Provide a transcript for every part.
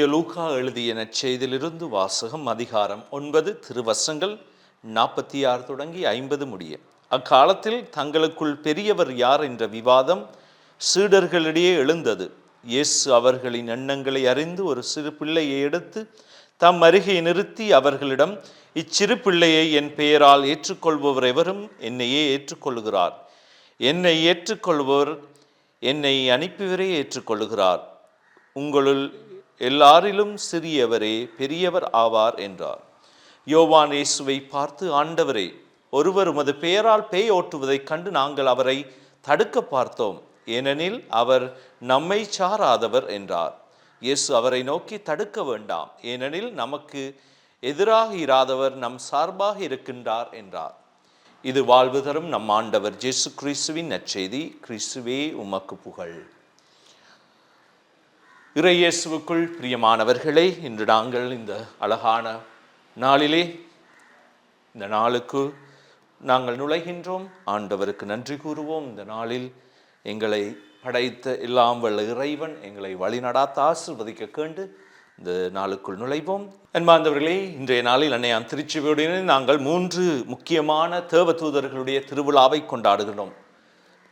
தூய லூக்கா எழுதிய நற்செய்தியிலிருந்து வாசகம் அதிகாரம் ஒன்பது திருவசங்கள் நாற்பத்தி ஆறு தொடங்கி ஐம்பது முடிய. அக்காலத்தில் தங்களுக்குள் பெரியவர் யார் என்ற விவாதம் சீடர்களிடையே எழுந்தது. இயேசு அவர்களின் எண்ணங்களை அறிந்து ஒரு சிறு பிள்ளையை எடுத்து தம் அருகே நிறுத்தி அவர்களிடம் இச்சிறு பிள்ளையை என் பெயரால் ஏற்றுக்கொள்பவர் எவரும் என்னையே ஏற்றுக்கொள்கிறார் என்னை ஏற்றுக்கொள்பவர் என்னை அனுப்பியவரே ஏற்றுக்கொள்கிறார் உங்களுள் எல்லாரிலும் சிறியவரே பெரியவர் ஆவார் என்றார். யோவான் இயேசுவை பார்த்து ஆண்டவரே ஒருவர் உமது பெயரால் பேய் ஓட்டுவதைக் கண்டு நாங்கள் அவரை தடுக்க பார்த்தோம். ஏனெனில் அவர் நம்மை சாராதவர் என்றார். இயேசு அவரை நோக்கி தடுக்க வேண்டாம். ஏனெனில் நமக்கு எதிராக இராதவர் நம் சார்பாக இருக்கின்றார் என்றார். இது வாழ்வு தரும் நம் ஆண்டவர் ஜேசு கிறிஸ்துவின் நற்செய்தி. கிறிஸ்துவே உமக்கு புகழ். இறையேசுவுக்குள் பிரியமானவர்களே இன்று நாங்கள் இந்த அழகான நாளிலே இந்த நாளுக்கு நாங்கள் நுழைகின்றோம். ஆண்டவருக்கு நன்றி கூறுவோம். இந்த நாளில் எங்களை படைத்த எல்லாம் வல்ல இறைவன் எங்களை வழிநடாத்த ஆசிர்வதிக்க கேண்டு இந்த நாளுக்குள் நுழைவோம். அன்பார்ந்தவர்களே இன்றைய நாளில் அன்னையான் திருச்சிவியுடனே நாங்கள் மூன்று முக்கியமான தேவ தூதர்களுடைய திருவிழாவை கொண்டாடுகிறோம்.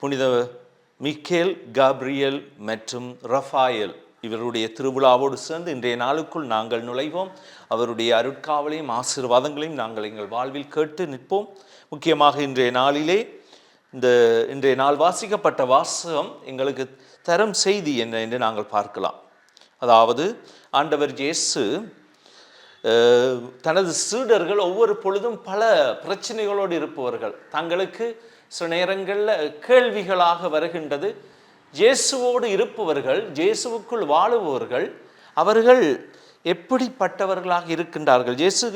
புனித மிக்கேல் காப்ரியல் மற்றும் ரஃபாயல். இவருடைய திருவிழாவோடு சேர்ந்து இன்றைய நாளுக்குள் நாங்கள் நுழைவோம். அவருடைய அருட்காவலையும் ஆசீர்வாதங்களையும் நாங்கள் எங்கள் வாழ்வில் கேட்டு நிற்போம். முக்கியமாக இன்றைய நாளிலே இந்த இன்றைய நாள் வாசிக்கப்பட்ட வாசகம் எங்களுக்கு தரும் செய்தி என்ன என்று நாங்கள் பார்க்கலாம். அதாவது ஆண்டவர் இயேசு தனது சீடர்கள் ஒவ்வொரு பொழுதும் பல பிரச்சனைகளோடு இருப்பவர்கள். தங்களுக்கு சில நேரங்களில் கேள்விகளாக வருகின்றது. இயேசுவோடு இருப்பவர்கள் இயேசுவுக்குள் வாழுபவர்கள் அவர்கள் எப்படிப்பட்டவர்களாக இருக்கின்றார்கள்? இயேசு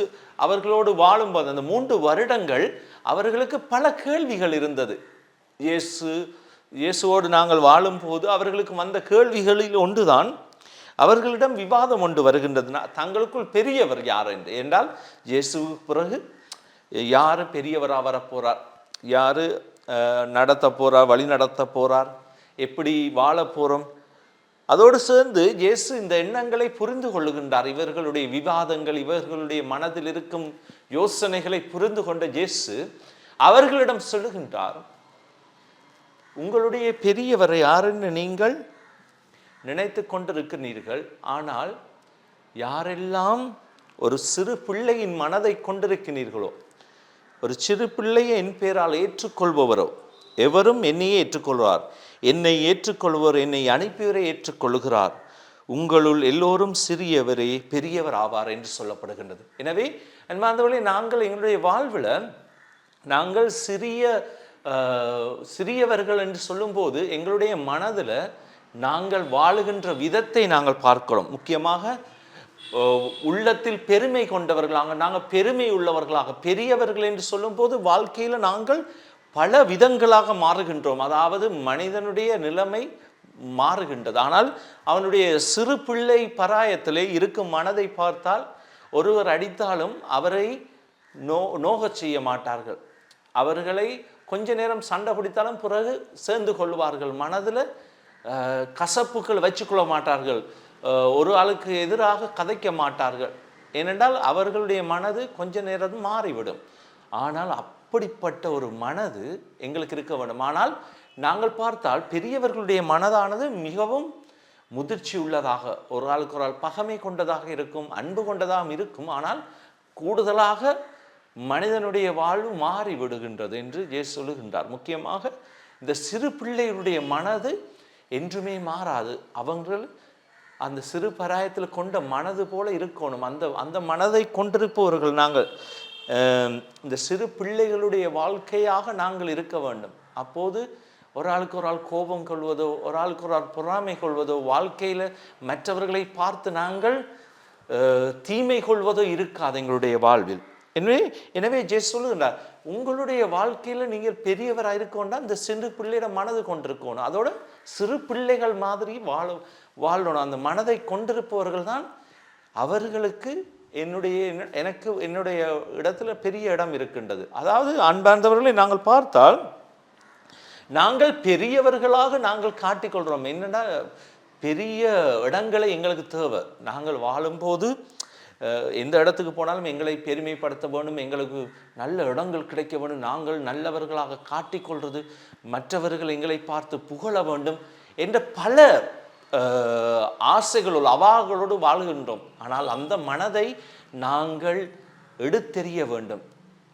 அவர்களோடு வாழும்போது அந்த மூன்று வருடங்கள் அவர்களுக்கு பல கேள்விகள் இருந்தது. இயேசு இயேசுவோடு நாங்கள் வாழும்போது அவர்களுக்கு வந்த கேள்விகளில் ஒன்றுதான் அவர்களிடம் விவாதம் ஒன்று வருகின்றது. தங்களுக்குள் பெரியவர் யார் என்று என்றால் இயேசுவுக்கு பிறகு யார் பெரியவராக வரப்போகிறார் யார் நடத்த போகிறார் வழி நடத்த போகிறார் எப்படி வாழ போகிறோம் அதோடு சேர்ந்து இயேசு இந்த எண்ணங்களை புரிந்து கொள்ளுகின்றார். இவர்களுடைய விவாதங்கள் இவர்களுடைய மனதில் இருக்கும் யோசனைகளை புரிந்து கொண்ட இயேசு அவர்களிடம் சொல்லுகின்றார் உங்களுடைய பெரியவர் யாருன்னு நீங்கள் நினைத்து கொண்டிருக்கிறீர்கள்? ஆனால் யாரெல்லாம் ஒரு சிறு பிள்ளையின் மனதை கொண்டிருக்கிறீர்களோ ஒரு சிறு பிள்ளையை என் பேரால் ஏற்றுக்கொள்பவரோ எவரும் என்னையே ஏற்றுக்கொள்வார். என்னை ஏற்றுக்கொள்வர் என்னை அனுப்பியவரை ஏற்றுக்கொள்கிறார் உங்களுள் எல்லோரும் சிறியவரே பெரியவர் ஆவார் என்று சொல்லப்படுகின்றது. எனவே அன்பார்ந்தவர்களே நாங்கள் எங்களுடைய வாழ்வில் நாங்கள் சிறிய அஹ், சிறியவர்கள் என்று சொல்லும்போது எங்களுடைய மனதில் நாங்கள் வாழுகின்ற விதத்தை நாங்கள் பார்க்கிறோம். முக்கியமாக உள்ளத்தில் பெருமை கொண்டவர்களாக நாங்கள் பெருமை உள்ளவர்களாக பெரியவர்கள் என்று சொல்லும்போது வாழ்க்கையில் நாங்கள் பல விதங்களாக மாறுகின்றோம். அதாவது மனிதனுடைய நிலைமை மாறுகின்றது. ஆனால் அவனுடைய சிறு பிள்ளை பராயத்திலே இருக்கும் மனதை பார்த்தால் ஒருவர் அடித்தாலும் அவரை நோ நோகச் செய்ய மாட்டார்கள். அவர்களை கொஞ்ச நேரம் சண்டை பிடித்தாலும் பிறகு சேர்ந்து கொள்வார்கள். மனதில் கசப்புகள் வச்சுக்கொள்ள மாட்டார்கள். ஒரு ஆளுக்கு எதிராக கதைக்க மாட்டார்கள். ஏனென்றால் அவர்களுடைய மனது கொஞ்ச நேரம் மாறிவிடும். ஆனால் அப் அப்படிப்பட்ட ஒரு மனது எங்களுக்கு இருக்க வேண்டும். ஆனால் நாங்கள் பார்த்தால் பெரியவர்களுடைய மனதானது மிகவும் முதிர்ச்சி உள்ளதாக ஒரு ஆளுக்கு ஒரு ஆள் பகமை கொண்டதாக இருக்கும் அன்பு கொண்டதாக இருக்கும். ஆனால் கூடுதலாக மனிதனுடைய வாழ்வு மாறி விடுகின்றது என்று ஜே சொல்லுகின்றார். முக்கியமாக இந்த சிறு பிள்ளைகளுடைய மனது என்றுமே மாறாது. அவங்கள் அந்த சிறு பராயத்தில் கொண்ட மனது போல இருக்கணும். அந்த அந்த மனதை கொண்டிருப்பவர்கள் நாங்கள். இந்த சிறு பிள்ளைகளுடைய வாழ்க்கையாக நாங்கள் இருக்க வேண்டும். அப்போது ஒரு ஆளுக்கு ஒரு ஆள் கோபம் கொள்வதோ ஒரு ஆளுக்கு ஒரு ஆள் பொறாமை கொள்வதோ வாழ்க்கையில் மற்றவர்களை பார்த்து நாங்கள் தீமை கொள்வதோ இருக்காது எங்களுடைய வாழ்வில். எனவே எனவே ஜெஸ் சொல்லுகின்றார் உங்களுடைய வாழ்க்கையில் நீங்கள் பெரியவராக இருக்கோண்டா இந்த சிறு பிள்ளையோட மனது கொண்டிருக்கணும். அதோட சிறு பிள்ளைகள் மாதிரி வாழ வாழணும். அந்த மனதை கொண்டிருப்பவர்கள் தான் அவர்களுக்கு என்னுடைய எனக்கு என்னுடைய இடத்துல பெரிய இடம் இருக்கின்றது. அதாவது அன்பார்ந்தவர்களை நாங்கள் பார்த்தால் நாங்கள் பெரியவர்களாக நாங்கள் காட்டிக்கொள்கிறோம். என்னன்னா பெரிய இடங்களை எங்களுக்கு தேவை. நாங்கள் வாழும்போது எந்த இடத்துக்கு போனாலும் எங்களை பெருமைப்படுத்த வேணும் எங்களுக்கு நல்ல இடங்கள் கிடைக்க வேணும். நாங்கள் நல்லவர்களாக காட்டிக்கொள்வது மற்றவர்கள் எங்களை பார்த்து புகழ வேண்டும் என்ற பல ஆசைகளுள் அவாகளோடு வாழ்கின்றோம். ஆனால் அந்த மனதை நாங்கள் எடுத்தெறிய வேண்டும்.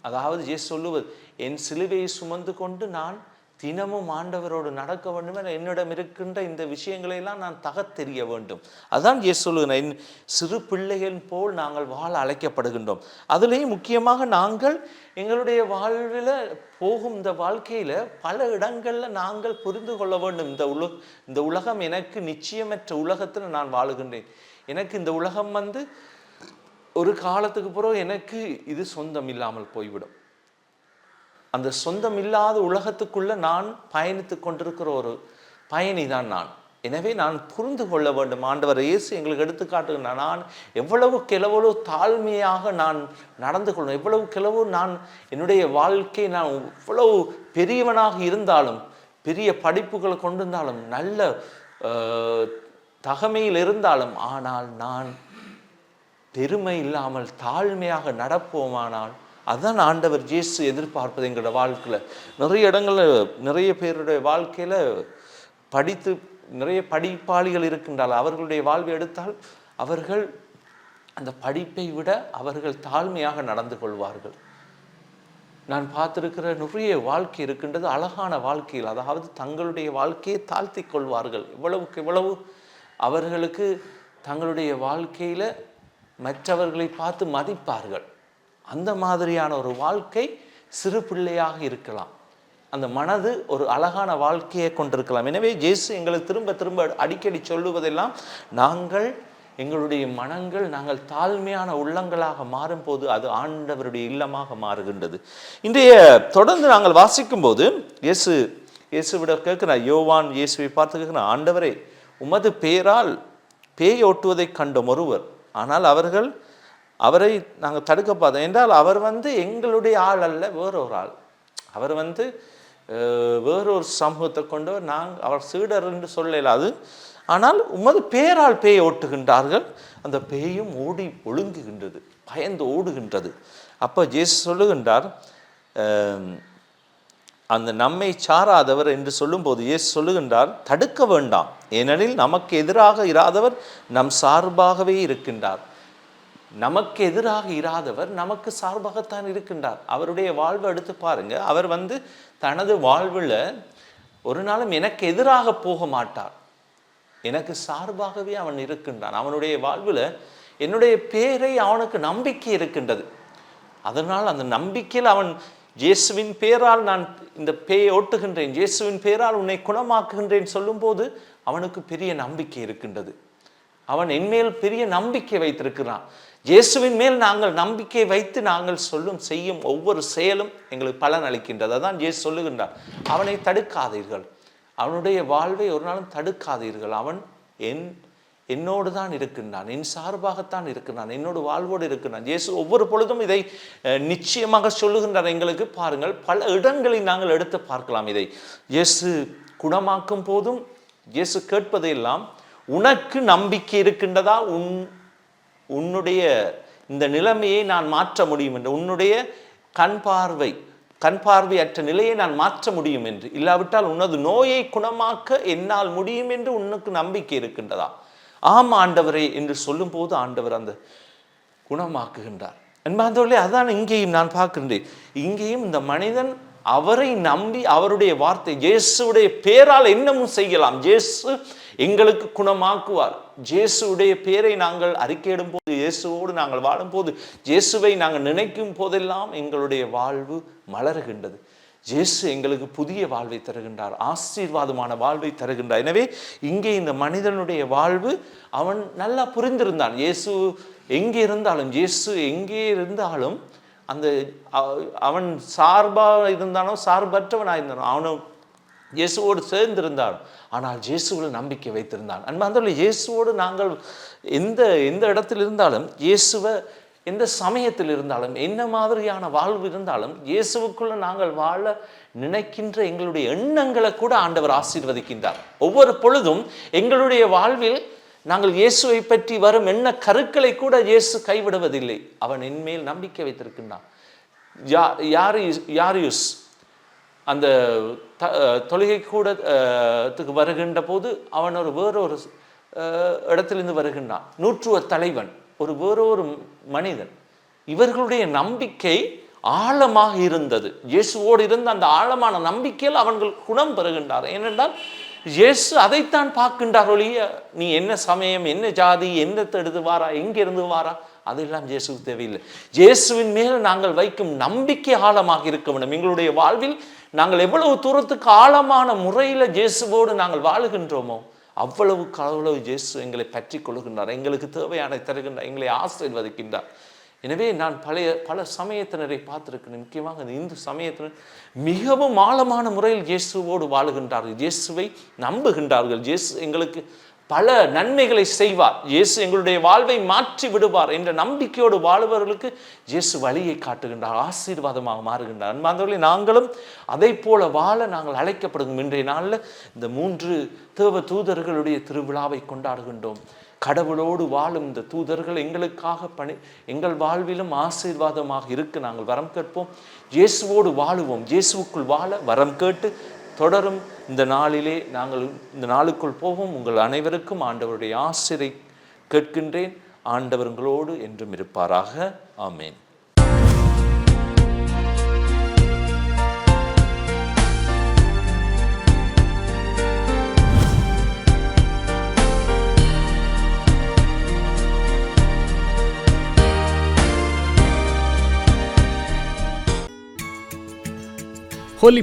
அதாவது ஜே சொல்லுவது என் சிலுவையை சுமந்து கொண்டு நான் தினமும் ஆண்டவரோடு நடக்க வேண்டும் என என்னிடம் இருக்கின்ற இந்த விஷயங்களையெல்லாம் நான் தகத்தெறிய வேண்டும். அதான் ஏ சொல்லுகிறேன் என் சிறு பிள்ளைகள் போல் நாங்கள் வாழ அழைக்கப்படுகின்றோம். அதுலேயும் முக்கியமாக நாங்கள் எங்களுடைய வாழ்வில் போகும் இந்த வாழ்க்கையில் பல இடங்களில் நாங்கள் புரிந்து கொள்ள வேண்டும். இந்த உலக இந்த உலகம் எனக்கு நிச்சயமற்ற உலகத்தில் நான் வாழுகின்றேன். எனக்கு இந்த உலகம் வந்து ஒரு காலத்துக்கு பிறகு எனக்கு இது சொந்தம் இல்லாமல் போய்விடும். அந்த சொந்தம் இல்லாத உலகத்துக்குள்ள நான் பயணித்து கொண்டிருக்கிற ஒரு பயணி தான் நான். எனவே நான் புரிந்து கொள்ள வேண்டும். ஆண்டவர் இயேசு எங்களுக்கு எடுத்துக்காட்டுகின்ற நான் எவ்வளவுக்கு எவ்வளவு தாழ்மையாக நான் நடந்து கொள்ளணும். எவ்வளவுக்கு எவ்வளவு நான் என்னுடைய வாழ்க்கை நான் எவ்வளவு பெரியவனாக இருந்தாலும் பெரிய படிப்புகளை கொண்டிருந்தாலும் நல்ல தகமையில் இருந்தாலும் ஆனால் நான் பெருமை இல்லாமல் தாழ்மையாக நடப்போமானால் அதான் ஆண்டவர் ஜேசு எதிர்பார்ப்பது எங்களோட வாழ்க்கையில். நிறைய இடங்களில் நிறைய பேருடைய வாழ்க்கையில் படித்து நிறைய படிப்பாளிகள் இருக்கின்றால் அவர்களுடைய வாழ்வை எடுத்தால் அவர்கள் அந்த படிப்பை விட அவர்கள் தாழ்மையாக நடந்து கொள்வார்கள். நான் பார்த்துருக்கிற நிறைய வாழ்க்கை இருக்கின்றது அழகான வாழ்க்கையில் அதாவது தங்களுடைய வாழ்க்கையை தாழ்த்தி கொள்வார்கள். எவ்வளவுக்கு எவ்வளவு அவர்களுக்கு தங்களுடைய வாழ்க்கையில் மற்றவர்களை பார்த்து மதிப்பார்கள். அந்த மாதிரியான ஒரு வாழ்க்கை சிறு பிள்ளையாக இருக்கலாம். அந்த மனது ஒரு அழகான வாழ்க்கையை கொண்டிருக்கலாம். எனவே ஜேசு எங்களுக்கு திரும்ப திரும்ப அடிக்கடி சொல்லுவதெல்லாம் நாங்கள் எங்களுடைய மனங்கள் நாங்கள் தாழ்மையான உள்ளங்களாக மாறும்போது அது ஆண்டவருடைய இல்லமாக மாறுகின்றது. இன்றைய தொடர்ந்து நாங்கள் வாசிக்கும்போது இயேசு இயேசுவிட கேட்கிறார் யோவான் இயேசுவை பார்த்து கேட்கிறார் ஆண்டவரே உமது பேரால் பேய் ஓட்டுவதைக் கண்டோம் ஒருவர் ஆனால் அவர்கள் அவரை நாங்கள் தடுக்க பார்த்தோம் என்றால் அவர் வந்து எங்களுடைய ஆள் அல்ல வேறொரு ஆள். அவர் வந்து வேறொரு சமூகத்தை கொண்டவர். நாங்கள் அவர் சீடர் என்று சொல்லலாது ஆனால் உமது பேரால் பேயை ஓட்டுகின்றார்கள். அந்த பேயும் ஓடி ஒழுங்குகின்றது பயந்து ஓடுகின்றது. அப்போ ஜேசு சொல்லுகின்றார் அந்த நம்மை சாராதவர் என்று சொல்லும்போது இயேசு சொல்லுகின்றார் தடுக்க வேண்டாம். ஏனெனில் நமக்கு எதிராக இராதவர் நம் சார்பாகவே இருக்கின்றார். நமக்கு எதிராக இராதவர் நமக்கு சார்பாகத்தான் இருக்கின்றார். அவருடைய வாழ்வை எடுத்து பாருங்க. அவர் வந்து தனது வாழ்வில் ஒரு நாளும் எனக்கு எதிராக போக மாட்டார். எனக்கு சார்பாகவே அவன் இருக்கின்றான். அவனுடைய வாழ்வில் என்னுடைய பேரை அவனுக்கு நம்பிக்கை இருக்கின்றது. அதனால் அந்த நம்பிக்கையில் அவன் இயேசுவின் பேரால் நான் இந்த பேயை ஓட்டுகின்றேன். இயேசுவின் பேரால் உன்னை குணமாக்குகின்றேன் சொல்லும்போது அவனுக்கு பெரிய நம்பிக்கை இருக்கின்றது. அவன் என்மேல் பெரிய நம்பிக்கை வைத்திருக்கிறான். இயேசுவின் மேல் நாங்கள் நம்பிக்கை வைத்து நாங்கள் சொல்லும் செய்யும் ஒவ்வொரு செயலும் எங்களுக்கு பலன் அளிக்கின்றது. அதான் இயேசு சொல்லுகின்றார். அவனை தடுக்காதீர்கள். அவனுடைய வாழ்வை ஒரு நாளும் தடுக்காதீர்கள். அவன் என் என்னோடு தான் இருக்கின்றான். என் சார்பாகத்தான் இருக்கின்றான். என்னோட வாழ்வோடு இருக்கின்றான். இயேசு ஒவ்வொரு பொழுதும் இதை நிச்சயமாக சொல்லுகின்றார். எங்களுக்கு பாருங்கள் பல இடங்களில் நாங்கள் எடுத்து பார்க்கலாம் இதை. இயேசு குணமாக்கும் போதும் இயேசு கேட்பதையெல்லாம் உனக்கு நம்பிக்கை இருக்கின்றதா? உன் உன்னுடைய இந்த நிலைமையை நான் மாற்ற முடியும் என்று உன்னுடைய கண் பார்வை கண் பார்வையற்ற நிலையை நான் மாற்ற முடியும் என்று. இல்லாவிட்டால் உனது நோயை குணமாக்க என்னால் முடியும் என்று உனக்கு நம்பிக்கை இருக்கின்றதா? ஆம் ஆண்டவரே என்று சொல்லும்போது ஆண்டவர் அந்த குணமாக்குகின்றார். என்பாந்தவர்களே அதான் இங்கேயும் நான் பார்க்கின்றேன். இங்கேயும் இந்த மனிதன் அவரை நம்பி அவருடைய வார்த்தை இயேசுடைய பேரால் என்னமும் செய்யலாம். இயேசு எங்களுக்கு குணமாக்குவார். ஜேசுடைய பேரை நாங்கள் அறிக்கையிடும் போது இயேசுவோடு நாங்கள் வாழும்போது இயேசுவை நாங்கள் நினைக்கும் போதெல்லாம் எங்களுடைய வாழ்வு மலருகின்றது. ஜேசு எங்களுக்கு புதிய வாழ்வை தருகின்றார் ஆசீர்வாதமான வாழ்வை தருகின்றார். எனவே இங்கே இந்த மனிதனுடைய வாழ்வு அவன் நல்லா புரிந்திருந்தான். இயேசு எங்கே இருந்தாலும் இயேசு எங்கே இருந்தாலும் அந்த அவன் சார்பாக இருந்தானோ சார்பற்றவனாக இருந்தானோ அவனும் இயேசுவோடு சேர்ந்திருந்தார். ஆனால் இயேசுவில் நம்பிக்கை வைத்திருந்தான் அன்பாந்தவர்களே இயேசுவோடு நாங்கள் எந்த எந்த இடத்தில் இருந்தாலும் இயேசுவை எந்த சமயத்தில் இருந்தாலும் என்ன மாதிரியான வாழ்வு இருந்தாலும் இயேசுவுக்குள்ள நாங்கள் வாழ நினைக்கின்ற எங்களுடைய எண்ணங்களை கூட ஆண்டவர் ஆசீர்வதிக்கின்றார். ஒவ்வொரு பொழுதும் எங்களுடைய வாழ்வில் நாங்கள் இயேசுவை பற்றி வரும் என்ன கருக்களை கூட இயேசு கைவிடுவதில்லை. அவன் என்மேல் நம்பிக்கை வைத்திருக்கின்றான். யா யாரு யாரியுஸ் அந்த த தொழுகை கூடத்துக்கு வருகின்ற போது அவன் ஒரு வேறொரு இடத்திலிருந்து வருகின்றான். நூற்றுவ தலைவன் ஒரு வேறொரு மனிதன். இவர்களுடைய நம்பிக்கை ஆழமாக இருந்தது. இயேசுவோடு இருந்த அந்த ஆழமான நம்பிக்கையில் அவன்கள் குணம் பெறுகின்றார். ஏனென்றால் இயேசு அதைத்தான் பார்க்கின்றார் ஒழிய நீ என்ன சமயம் என்ன ஜாதி என்ன தடுது வாரா எங்கிருந்து வாரா? அதெல்லாம் இயேசுக்கு தேவையில்லை. இயேசுவின் மேல் நாங்கள் வைக்கும் நம்பிக்கை ஆழமாக இருக்க வேண்டும். எங்களுடைய வாழ்வில் நாங்கள் எவ்வளவு தூரத்துக்கு ஆழமான முறையில் இயேசுவோடு நாங்கள் வாழுகின்றோமோ அவ்வளவு அவ்வளவு இயேசு எங்களை பற்றி கொள்கின்றார் எங்களுக்கு தேவையான தருகின்றார் எங்களை ஆசீர்வதிக்கின்றார். எனவே நான் பழைய பல சமயத்தினரை பார்த்துருக்கிறேன். முக்கியமாக இந்த இந்து சமயத்தினர் மிகவும் ஆழமான முறையில் இயேசுவோடு வாழுகின்றார்கள். இயேசுவை நம்புகின்றார்கள். இயேசு எங்களுக்கு பல நன்மைகளை செய்வார். இயேசு எங்களுடைய வாழ்வை மாற்றி விடுவார் என்ற நம்பிக்கையோடு வாழுபவர்களுக்கு இயேசு வழியை காட்டுகின்றார் ஆசீர்வாதமாக மாறுகின்றார். அன்பார்ந்தவர்களே நாங்களும் அதை போல வாழ நாங்கள் அழைக்கப்படுகிறோம் இன்றைய நாளில் இந்த மூன்று தேவ தூதர்களுடைய திருவிழாவை கொண்டாடுகின்றோம். கடவுளோடு வாழும் இந்த தூதர்கள் எங்களுக்காக பணி எங்கள் வாழ்விலும் ஆசீர்வாதமாக இருக்க. நாங்கள் வரம் கேட்போம். இயேசுவோடு வாழுவோம். இயேசுவுக்குள் வாழ வரம் கேட்டு தொடரும். இந்த நாளிலே நாங்கள் இந்த நாளுக்குள் போவோம். உங்கள் அனைவருக்கும் ஆண்டவருடைய ஆசிரை கேட்கின்றேன். ஆண்டவர்களோடு என்றும் இருப்பாராக. ஆமேன். ஹோலி